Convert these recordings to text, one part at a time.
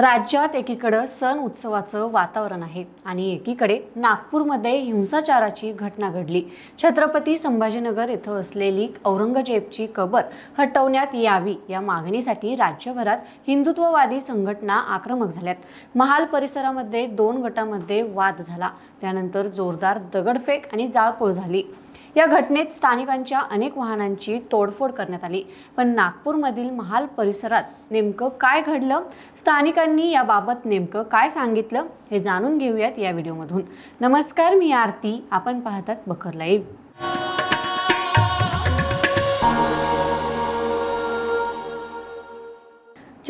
राज्यात एकीकडं सण उत्सवाचं वातावरण आहे आणि एकीकडे नागपूरमध्ये हिंसाचाराची घटना घडली. छत्रपती संभाजीनगर येथे असलेली औरंगजेबची कबर हटवण्यात यावी या मागणीसाठी राज्यभरात हिंदुत्ववादी संघटना आक्रमक झाल्यात. महाल परिसरामध्ये दोन गटामध्ये वाद झाला. त्यानंतर जोरदार दगडफेक आणि जाळपोळ झाली. या घटनेत स्थानिकांच्या अनेक वाहनांची तोडफोड करण्यात आली. पण नागपूरमधील महाल परिसरात नेमकं काय घडलं? स्थानिकांनी याबाबत नेमकं काय सांगितलं? हे जाणून घेऊयात या व्हिडिओमधून. नमस्कार मी आरती. आपण पाहतात बकर लाईव्ह.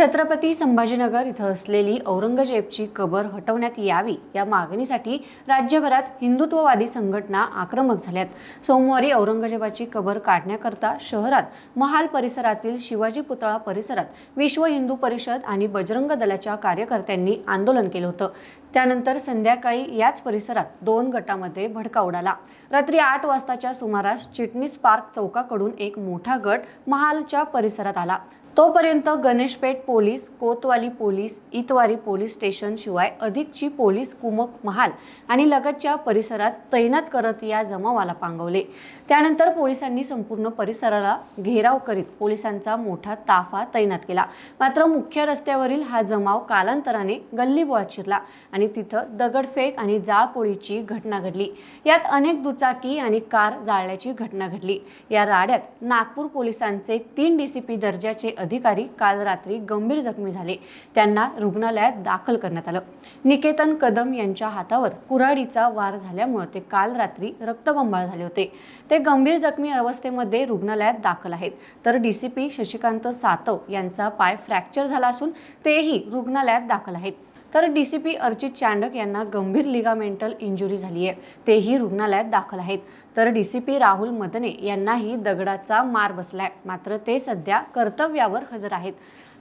छत्रपती संभाजीनगर इथं असलेली औरंगजेबची कबर हटवण्यात यावी या मागणीसाठी राज्यभरात हिंदुत्ववादी संघटना आक्रमक झाल्यात. सोमवारी औरंगजेबाची कबर काढण्याकरता शहरात महाल परिसरातील शिवाजी पुतळा परिसरात विश्व हिंदू परिषद आणि बजरंग दलाच्या कार्यकर्त्यांनी आंदोलन केलं होतं. त्यानंतर संध्याकाळी याच परिसरात दोन गटामध्ये भडका उडाला. रात्री आठ वाजताच्या सुमारास चिटणीस पार्क चौकाकडून एक मोठा गट महालच्या परिसरात आला. तोपर्यंत Ganeshpeth police Kotwali police Itwari police station शिवाय अधिकची पोलीस कुमक महाल आणि लगतच्या परिसरात तैनात करत या जमावाला पांगवले. त्यानंतर पोलिसांनी संपूर्ण परिसराला घेराव करीत पोलिसांचा मोठा ताफा तैनात केला. मात्र मुख्य रस्त्यावरील हा जमाव कालांतराने गल्लीबोळात शिरला आणि तिथं दगडफेक आणि जाळपोळीची घटना घडली. यात अनेक दुचाकी आणि कार जाळल्याची घटना घडली. या राड्यात नागपूर पोलिसांचे तीन डीसीपी दर्जाचे अधिकारी काल रात्री गंभीर जखमी झाले. त्यांना रुग्णालयात दाखल करण्यात आलं. निकेतन कदम यांच्या हातावर कुऱ्हाडीचा वार झाल्यामुळे ते काल रात्री रक्तबंबाळ झाले होते. ते गंभीर जखमी अवस्थेमध्ये रुग्णालयात दाखल आहेत. तर D C P Shashikant Satav यांचा पाय फ्रॅक्चर झाला असून तेही रुग्णालयात दाखल आहेत. तर D C P Archit Chandak यांना गंभीर लिगामेंटल इंजुरी झाली आहे. तेही रुग्णालयात दाखल आहेत. तर D C P Rahul Madane यांनाही दगडाचा मार बसलाय. मात्र ते सध्या कर्तव्यावर हजर आहेत.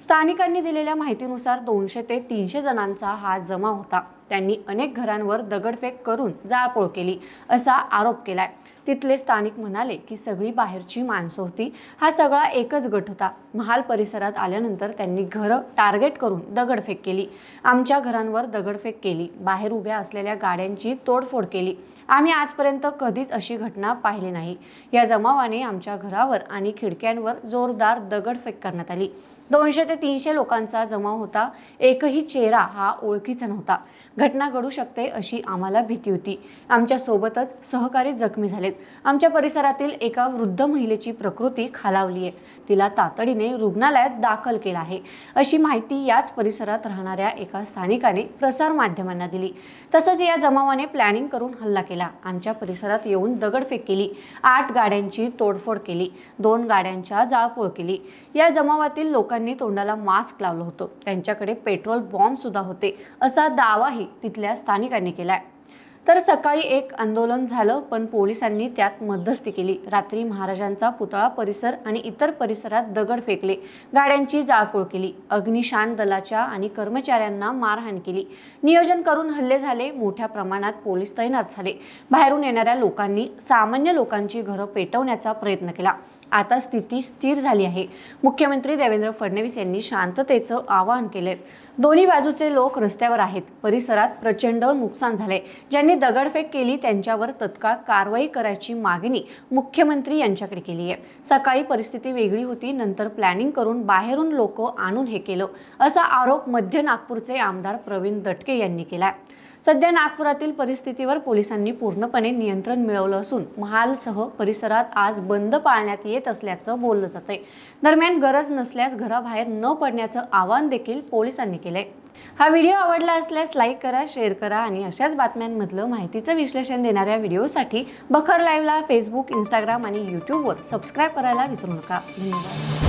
स्थानिकांनी दिलेल्या माहितीनुसार दोनशे ते तीनशे जणांचा हा जमा होता. त्यांनी अनेक घरांवर दगडफेक करून जाळपोळ केली असा आरोप केलाय. तिथले स्थानिक म्हणाले की सगळी बाहेरची माणसं होती. हा सगळा एकच गट होता. महाल परिसरात आल्यानंतर त्यांनी घरं टार्गेट करून दगडफेक केली. आमच्या घरांवर दगडफेक केली. बाहेर उभ्या असलेल्या गाड्यांची तोडफोड केली. आम्ही आजपर्यंत कधीच अशी घटना पाहिली नाही. या जमावाने आमच्या घरावर आणि खिडक्यांवर जोरदार दगडफेक करण्यात आली. दोनशे ते तीनशे लोकांचा जमाव होता. एकही चेहरा हा ओळखीचा नव्हता. घटना घडू शकते अशी आम्हाला भीती होती. आमच्या सोबतच सहकारी जखमी झालेत. आमच्या परिसरातील एका वृद्ध महिलेची प्रकृती खालावली आहे. तिला तातडीने रुग्णालयात दाखल केला आहे. अशी माहिती याच परिसरात राहणाऱ्या एका स्थानिकाने प्रसार माध्यमांना दिली. तसंच या जमावाने प्लॅनिंग करून हल्ला केला. आमच्या परिसरात येऊन दगडफेक केली. आठ गाड्यांची तोडफोड केली. दोन गाड्यांच्या जाळपोळ केली. या जमावातील लोकांनी तोंडाला मास्क लावलं होतं. त्यांच्याकडे पेट्रोल बॉम्ब सुद्धा होते असा दावाही तिथल्या स्थानिकांनी केलाय. तर सकाळी एक आंदोलन झालं पण पोलिसांनी त्यात मध्यस्थी केली. रात्री महाराजांचा पुतळा परिसर आणि इतर परिसरात दगड फेकले. गाड्यांची जाळपोळ केली. अग्निशान दलाच्या आणि कर्मचाऱ्यांना मारहाण केली. नियोजन करून हल्ले झाले. मोठ्या प्रमाणात पोलीस तैनात झाले. बाहेरून येणाऱ्या लोकांनी सामान्य लोकांची घरं पेटवण्याचा प्रयत्न केला. आता स्थिती स्थिर झाली आहे. मुख्यमंत्री देवेंद्र फडणवीस यांनी शांततेचं आवाहन केलंय. दोन्ही बाजूचे लोक रस्त्यावर आहेत. परिसरात प्रचंड नुकसान झालंय. ज्यांनी दगडफेक केली त्यांच्यावर तत्काळ कारवाई करायची मागणी मुख्यमंत्री यांच्याकडे केली आहे. सकाळी परिस्थिती वेगळी होती. नंतर प्लॅनिंग करून बाहेरून लोक आणून हे केलं. असा आरोप मध्य नागपूरचे आमदार प्रवीण दटके यांनी केलाय. सध्या नागपुरातील परिस्थितीवर पोलिसांनी पूर्णपणे नियंत्रण मिळवलं असून महालसह परिसरात आज बंद पाळण्यात येत असल्याचं बोललं जातंय. दरम्यान गरज नसल्यास घराबाहेर न पडण्याचं आवाहन देखील पोलिसांनी केलंय. हा व्हिडिओ आवडला असल्यास लाईक करा शेअर करा आणि अशाच बातम्यांमधलं माहितीचं विश्लेषण देणाऱ्या व्हिडिओसाठी बखर लाईव्हला फेसबुक इंस्टाग्राम आणि यूट्यूबवर सबस्क्राईब करायला विसरू नका. धन्यवाद.